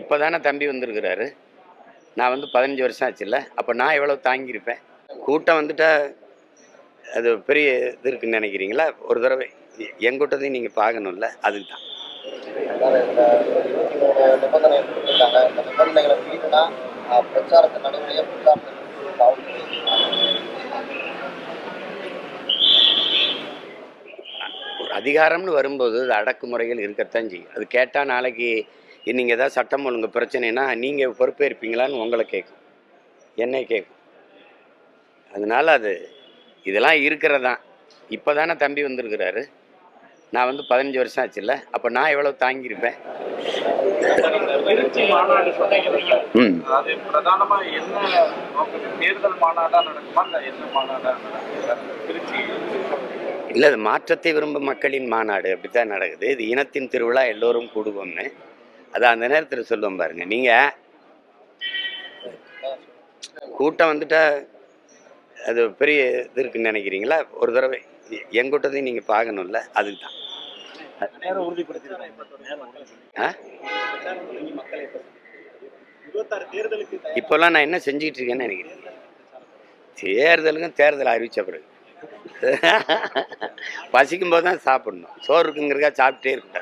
இப்போ தானே தம்பி வந்திருக்கிறாரு. நான் வந்து பதினஞ்சு வருஷம் ஆச்சுல்ல. அப்போ நான் எவ்வளோ தாங்கியிருப்பேன்? கூட்டம் வந்துட்டா அது பெரிய இது இருக்குன்னு நினைக்கிறீங்களா? ஒரு தடவை எங்கூட்டத்தையும் கூட்டத்தையும் நீங்கள் பார்க்கணும்ல. அதுக்கு தான் ஒரு அதிகாரம்னு வரும்போது அது அடக்குமுறைகள் இருக்கத்தான் செய்யும். அது கேட்டால் நாளைக்கு நீங்கள் ஏதாவது சட்டம் ஒழுங்கு பிரச்சனைனா நீங்கள் பொறுப்பேற்பீங்களான்னு உங்களை கேட்கும் என்னை கேட்கும் அதனால அது இதெல்லாம் இருக்கிறதான் இப்போ தானே தம்பி வந்திருக்கிறாரு. நான் வந்து பதினஞ்சு வருஷம் ஆச்சுல்ல. அப்போ நான் எவ்வளோ தாங்கியிருப்பேன்? இல்லை அது மாற்றத்தை விரும்பும் மக்களின் மாநாடு. அப்படித்தான் நடக்குது. இது இனத்தின் திருவிழா எல்லோரும் கூடுவோம்னு. அது அந்த நேரத்தில் சொல்லுவோம் பாருங்க. நீங்கள் கூட்டம் வந்துட்டா அது பெரிய இது இருக்குன்னு நினைக்கிறீங்களா? ஒரு தடவை எ- என் கூட்டத்தையும் நீங்கள் பார்க்கணும்ல அதுக்கு தான் இப்போல்லாம் நான் என்ன செஞ்சிட்டு இருக்கேன்னு நினைக்கிறேன் தேர்தலுக்கும் தேர்தல் அறிவிச்ச பிறகு. பசிக்கும் போது தான் சாப்பிடணும். சோறு இருக்குங்கிறக்கா சாப்பிட்டே இருக்கக்கூடாது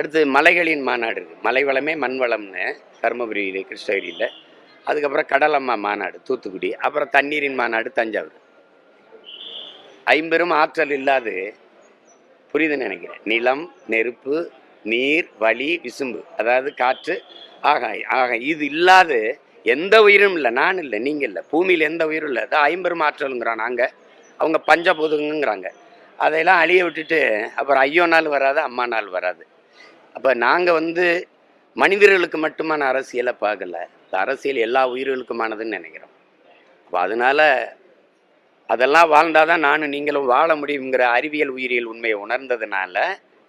அடுத்து மலைகளின் மாநாடு இருக்குது மலை வளமே மண் வளம்னு தருமபுரியில் கிருஷ்ணகிரியில். அதுக்கப்புறம் கடலம்மா மாநாடு தூத்துக்குடி. அப்புறம் தண்ணீரின் மாநாடு தஞ்சாவூர். ஐம்பெரும் ஆற்றல் இல்லாது புரியுதுன்னு நினைக்கிறேன். நிலம் நெருப்பு நீர் வளி விசும்பு. அதாவது காற்று ஆகாயம். ஆக இது இல்லாது எந்த உயிரும் இல்லை. நான் இல்லை நீங்கள் இல்லை. பூமியில் எந்த உயிரும் இல்லை. அதான் ஐம்பெரும் ஆற்றலுங்கிறோம் நாங்கள் அவங்க பஞ்சபூதங்கிறாங்க அதையெல்லாம் அழிய விட்டுட்டு அப்புறம் ஐயோ நாள் வராது அம்மா நாள் வராது. அப்போ நாங்கள் வந்து மனிதர்களுக்கு மட்டுமான அரசியலை பார்க்கல. இந்த அரசியல் எல்லா உயிர்களுக்குமானதுன்னு நினைக்கிறோம். அப்போ அதனால அதெல்லாம் வாழ்ந்தால் தான் நானும் நீங்களும் வாழ முடியுங்கிற அறிவியல் உயிரியல் உண்மையை உணர்ந்ததுனால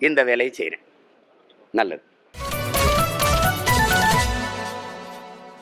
இந்த வேலையை செய்கிறேன் நல்லது.